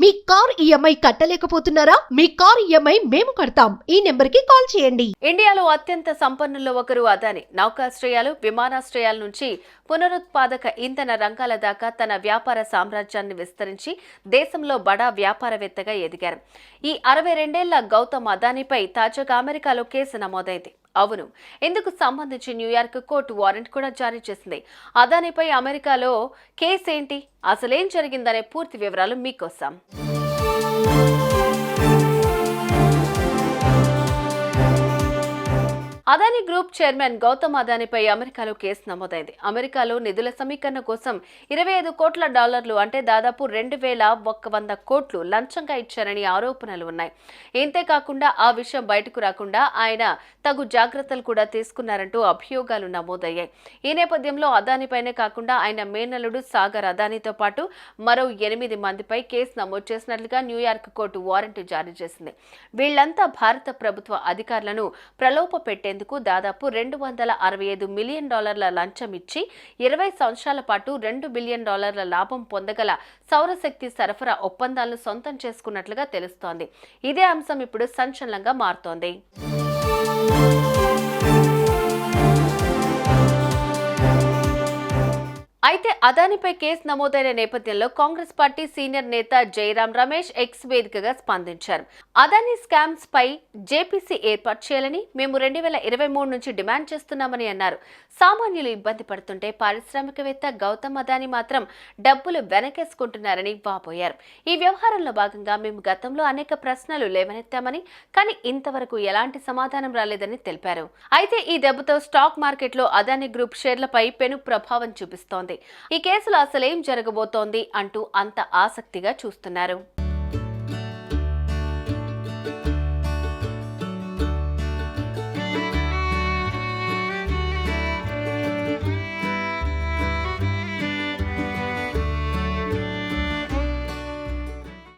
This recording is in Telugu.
మీ కార్ ఈఎంఐ కట్టలేకపోతున్నారా? మీ కార్ ఈఎంఐ మేము కడతాం. ఈ నెంబర్కి కాల్ చేయండి. ఇండియాలో అత్యంత సంపన్నుల్లో ఒకరు అదాని. నౌకాశ్రయాలు విమానాశ్రయాల నుంచి పునరుత్పాదక ఇంధన రంగాల దాకా తన వ్యాపార సామ్రాజ్యాన్ని విస్తరించి దేశంలో బడా వ్యాపారవేత్తగా ఎదిగారు. ఈ అరవై రెండేళ్ళ గౌతమ్ అదానిపై తాజాగా అమెరికాలో కేసు నమోదైంది. అవును. ఇందుకు సంబంధించి న్యూయార్క్ కోర్టు వారెంట్ కూడా జారీ చేసింది? అదానిపై అమెరికాలో కేసు ఏంటి అసలేం జరిగిందనే పూర్తి వివరాలు మీకోసం. అదాని గ్రూప్ చైర్మన్ గౌతమ్ అదానిపై అమెరికాలో కేసు నమోదైంది. అమెరికాలో నిధుల సమీకరణ కోసం ఇరవై ఐదు కోట్ల డాలర్లు అంటే దాదాపు రెండు వేల ఒక్క వంద కోట్లు లంచంగా ఇచ్చారని ఆరోపణలు ఉన్నాయి. ఇంతేకాకుండా ఆ విషయం బయటకు రాకుండా ఆయన తగు జాగ్రత్తలు కూడా తీసుకున్నారంటూ అభియోగాలు నమోదయ్యాయి. ఈ నేపథ్యంలో అదానిపైనే కాకుండా ఆయన మేనలుడు సాగర్ అదానితో పాటు మరో ఎనిమిది మందిపై కేసు నమోదు చేసినట్లుగా న్యూయార్క్ కోర్టు వారెంట్ జారీ చేసింది. వీళ్ళంతా భారత ప్రభుత్వ అధికారులను ప్రలోభ పెట్టేందుకు దాదాపు రెండు వందల అరవై ఐదు మిలియన్ డాలర్ల లంచం ఇచ్చి ఇరవై సంవత్సరాల పాటు రెండు బిలియన్ డాలర్ల లాభం పొందగల సౌరశక్తి సరఫరా ఒప్పందాలను సొంతం చేసుకున్నట్లుగా తెలుస్తోంది. ఇదే అంశం ఇప్పుడు సంచలనంగా మారుతోంది. అయితే అదానిపై కేసు నమోదైన నేపథ్యంలో కాంగ్రెస్ పార్టీ సీనియర్ నేత జయరాం రమేష్ ఎక్స్ వేదికగా స్పందించారు. అదాని స్కామ్స్ పై జేపీసీ ఏర్పాటు చేయాలని మేము రెండు వేల ఇరవై మూడు నుంచి డిమాండ్ చేస్తున్నామని అన్నారు. సామాన్యులు ఇబ్బంది పడుతుంటే పారిశ్రామికవేత్త గౌతమ్ అదాని మాత్రం డబ్బులు వెనకేసుకుంటున్నారని వాపోయారు. ఈ వ్యవహారంలో భాగంగా మేము గతంలో అనేక ప్రశ్నలు లేవనెత్తామని కానీ ఇంతవరకు ఎలాంటి సమాధానం రాలేదని తెలిపారు. అయితే ఈ దెబ్బతో స్టాక్ మార్కెట్లో అదాని గ్రూప్ షేర్లపై పెను ప్రభావం చూపిస్తోంది. ఈ కేసులో అసలేం జరగబోతోంది అంటూ అంత ఆసక్తిగా చూస్తున్నారు.